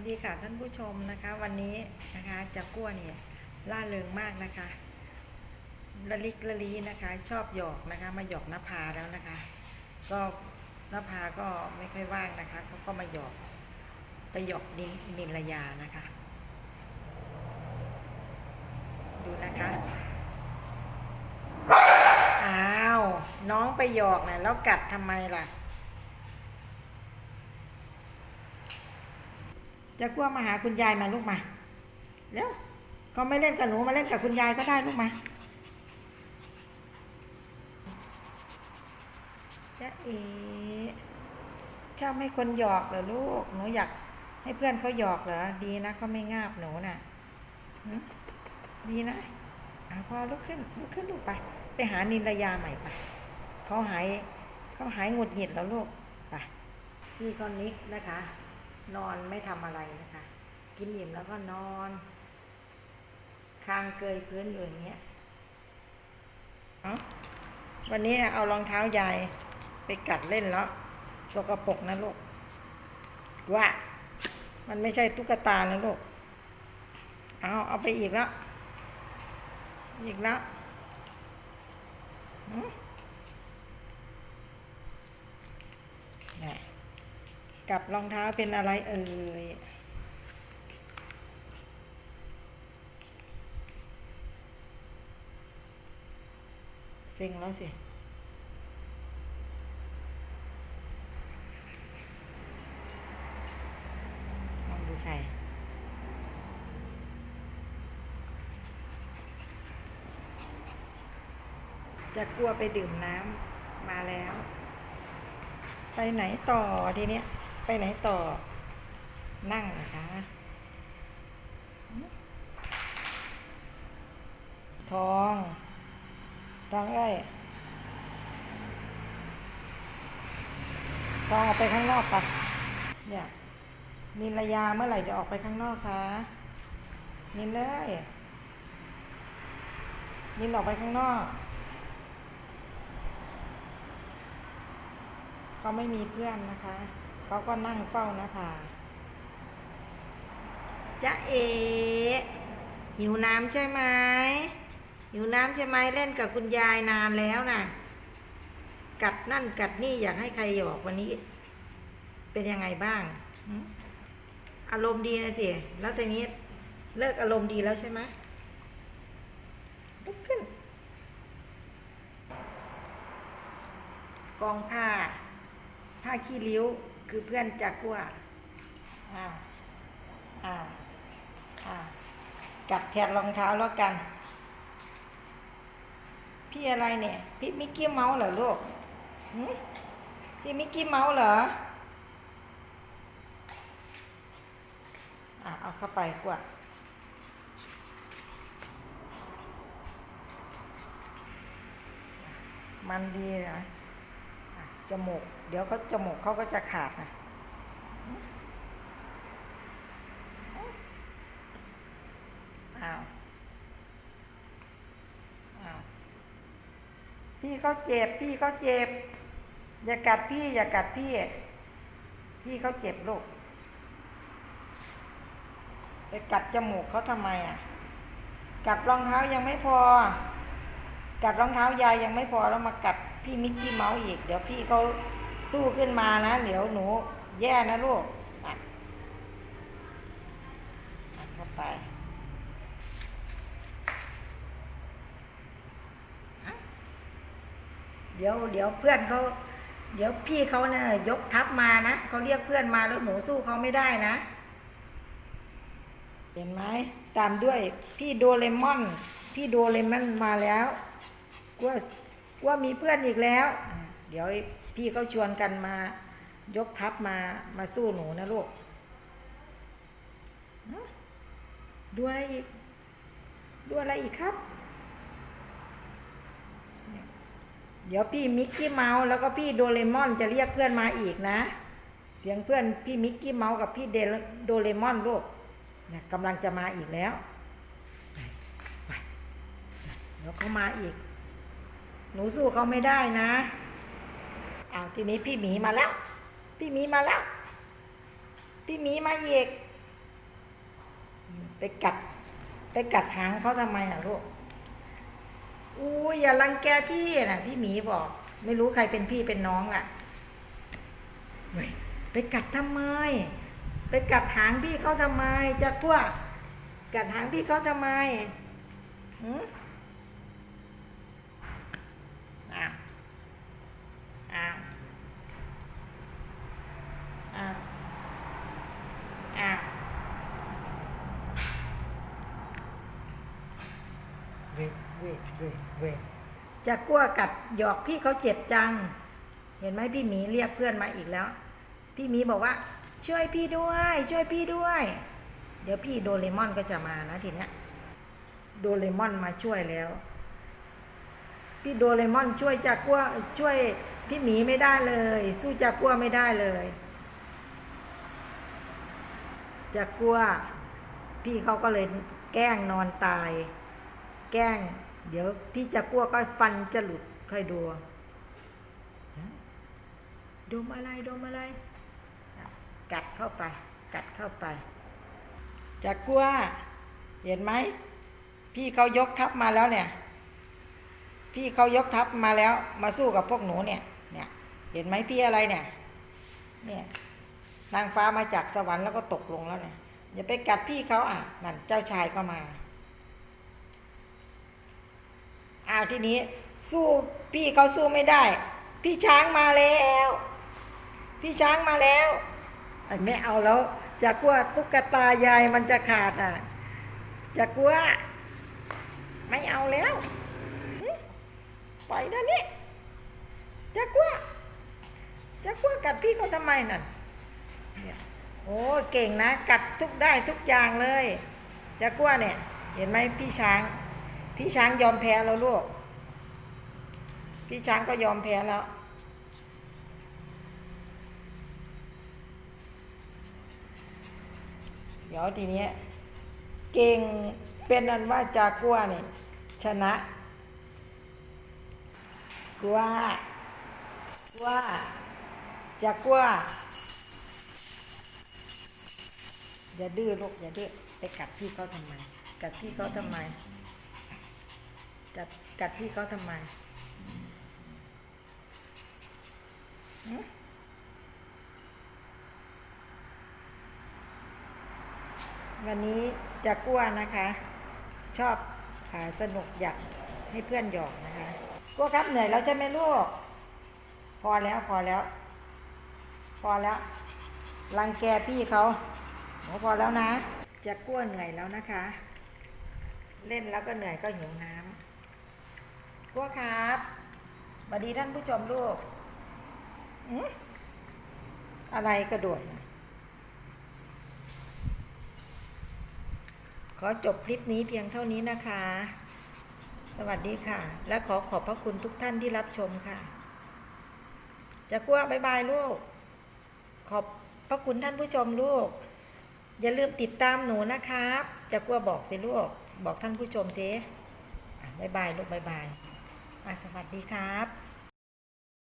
สดีค่ะท่านผู้ชมนะคะ วันนี้นะคะจากกั้วเนี่ยล่าเริงมากนะคะละลิกละลีนะคะ ชอบหยอกนะคะ มาหยอกนภาแล้วนะคะ ก็นภาก็ไม่ค่อยว่างนะคะเขาก็มาหยอกไปหยอกนินิรยานะคะ ดูนะคะอ้าวน้องไปหยอกนะแล้วกัดทำไมล่ะ จะกลัวมาหาคุณยายมาลูกมาเร็วเขาไม่เล่นกับหนูมาเล่นกับคุณยายก็ได้ลูกมาจะเอ๋ชอบให้คนหยอกเหรอลูก หนูอยากให้เพื่อนเขาหยอกเหรอ ดีนะเขาไม่งาบหนูน่ะดีนะเอาพอลุกขึ้นลุกขึ้นลูกไป ไปหานินรยาใหม่ไปเขาหายเขาหายหงุดหงิดแล้วลูกไปนี่ก็นิกนะคะ นอนไม่ทำอะไรนะคะ กินอิ่มแล้วก็นอนคางเกยพื้นอยู่อย่างเงี้ยเอ้าวันนี้เอารองเท้ายายไปกัดเล่นแล้วสกปรกนะลูกว่า มันไม่ใช่ตุ๊กตานะลูกเอาเอาไปอีกแล้ว อีกแล้วหืมน่ะ กับรองเท้าเป็นอะไรเอ่ยเซ็งแล้วสิลองดูใครจะกลัวไปดื่มน้ำมาแล้ว ไปไหนต่อทีเนี้ย ไปไหนต่อ นั่งนะคะทองทองเอ้ยทองออกไปข้างนอกปะเนี่ยนินระยาเมื่อไหร่จะออกไปข้างนอกคะนินเลยนินออกไปข้างนอกเขาไม่มีเพื่อนนะคะ เขาก็นั่งเฝ้านะคะจ๊ะเอหิวน้ำใช่ไหมหิวน้ำใช่ไหมเล่นกับคุณยายนานแล้วน่ะ กัดนั่นกัดนี่อยากให้ใครหยอกวันนี้ เป็นยังไงบ้าง อารมณ์ดีนะสิ แล้วทีนี้เลิกอารมณ์ดีแล้วใช่ไหมลุกขึ้น กองผ้า ผ้าขี้ริ้ว คือเพื่อนจากกัวอ่าอ่าอ่ากัดแทนรองเท้าแล้วกัน พี่อะไรเนี่ย พี่มิกกี้เมาส์เหรอลูกพี่มิกกี้เมาส์เหรออะเอาเข้าไปกว่ามันดีนะอะ จมูก เดี๋ยวเขาจมูกเขาก็จะขาดนะอ้าวอ้าวพี่เขาเจ็บ พี่เขาเจ็บ อย่ากัดพี่ อย่ากัดพี่ พี่เขาเจ็บลูกไปกัดจมูกเขาทำไมอะ กัดรองเท้ายังไม่พอ กัดรองเท้ายายยังไม่พอแล้วมากัด พี่มิกกี้เมาส์อีก เดี๋ยวพี่เขาสู้ขึ้นมานะ เดี๋ยวหนูแย่นะลูกอะอะเข้าไปเดี๋ยวเดี๋ยวเพื่อนเขาเดี๋ยวพี่เขาเนี่ยยกทัพมานะเขาเรียกเพื่อนมาแล้วหนูสู้เขาไม่ได้นะ เห็นไหมตามด้วยพี่โดเรมอน พี่โดเรมอนมาแล้วกลัวก ลัวมีเพื่อนอีกแล้ว เดี๋ยวพี่เขาชวนกันมายกทัพมามาสู้หนูนะลูกดูอะไรอีกดูอะไรอีกครับ เดี๋ยวพี่มิกกี้เมาส์แล้วก็พี่โดเรมอนจะเรียกเพื่อนมาอีกนะ เสียงเพื่อนพี่มิกกี้เมาส์กับพี่เดลโดเรมอนลูกนี่ยกำลังจะมาอีกแล้วไปไปเดี๋ยวเขามาอีก หนูสู้เขาไม่ได้นะอ้าวทีนี้พี่หมีมาแล้ว พี่หมีมาแล้ว พี่หมีมาเอกไปกัด ไปกัดหางเขาทำไมน่ะลูกอู้ยอย่ารังแกพี่น่ะพี่หมีบอก ไม่รู้ใครเป็นพี่เป็นน้องอะไปกัดทำไม ไปกัดหางพี่เขาทำไมจะพวกกัดหางพี่เขาทำไมหืมอ้าวอ้าวอ้าวอ้าว เวเวเวจะกลัวกัดหยอกพี่เขาเจ็บจัง เห็นไหมพี่หมีเรียกเพื่อนมาอีกแล้ว พี่หมีบอกว่า ช่วยพี่ด้วย ช่วยพี่ด้วย เดี๋ยวพี่โดเรมอนก็จะมานะทีเนี้ยโดเรมอนมาช่วยแล้ว พี่โดเรมอนช่วยจากกัวช่วยพี่หมีไม่ได้เลย สู้จากกัวไม่ได้เลยจากกัวพี่เขาก็เลยแกล้งนอนตาย แกล้ง เดี๋ยวพี่จากกัวก็ฟันจะหลุดค่อยดูดมอะไรดมอะไร กัดเข้าไป กัดเข้าไปจากกัว เห็นไหม พี่เขายกทัพมาแล้วเนี่ย พี่เขายกทัพมาแล้ว มาสู้กับพวกหนูเนี่ย เนี่ย เห็นไหมพี่อะไรเนี่ย เนี่ยนางฟ้ามาจากสวรรค์แล้วก็ตกลงแล้วเนี่ยอย่าไปกัดพี่เขาอะนั่นเจ้าชายก็มา อ้าวทีนี้ สู้พี่เขาสู้ไม่ได้ พี่ช้างมาแล้ว พี่ช้างมาแล้วอันไม่เอาแล้ว จะกลัวตุ๊กตายายมันจะขาดอะ จะกลัว ไม่เอาแล้วปล่อยนะนี่จะกลัวจะกลัวกัดพี่เขาทำไมนั่นโอ้เก่งนะ กัดทุกได้ทุกอย่างเลย จะกลัวเนี่ย เห็นไหมพี่ช้าง พี่ช้างยอมแพ้แล้วลูก พี่ช้างก็ยอมแพ้แล้ว เดี๋ยวทีนี้เก่งเป็นอันว่าจากัวเนี่ยชนะกลัวกลัวจากัวอย่าดื้อลูกอย่าดื้อไปกัดพี่เขาทำไมกัดพี่เขาทำไม กัดกัดพี่เขาทำไมวันนี้จากัวนะคะ ชอบอสนุกอยากให้เพื่อนหยอกนะคะกัวครับเหนื่อยแล้วใช่ไหมลูก พอแล้วพอแล้ว พอแล้วรังแกพี่เขาพอแล้วนะ จะกลัวเหนื่อยแล้วนะคะ เล่นแล้วก็เหนื่อยก็หิวน้ำ กลัวครับสวัสดีท่านผู้ชมลูกอืมอะไรกระโดด ขอจบคลิปนี้เพียงเท่านี้นะคะ สวัสดีค่ะ และขอขอบพระคุณทุกท่านที่รับชมค่ะ จะกลัวบายบายลูก ขอบพระคุณท่านผู้ชมลูก อย่าลืมติดตามหนูนะครับ จะกลัวบอกสิลูก บอกท่านผู้ชมสิอ่บายบายลูกบายบาย สวัสดีครับ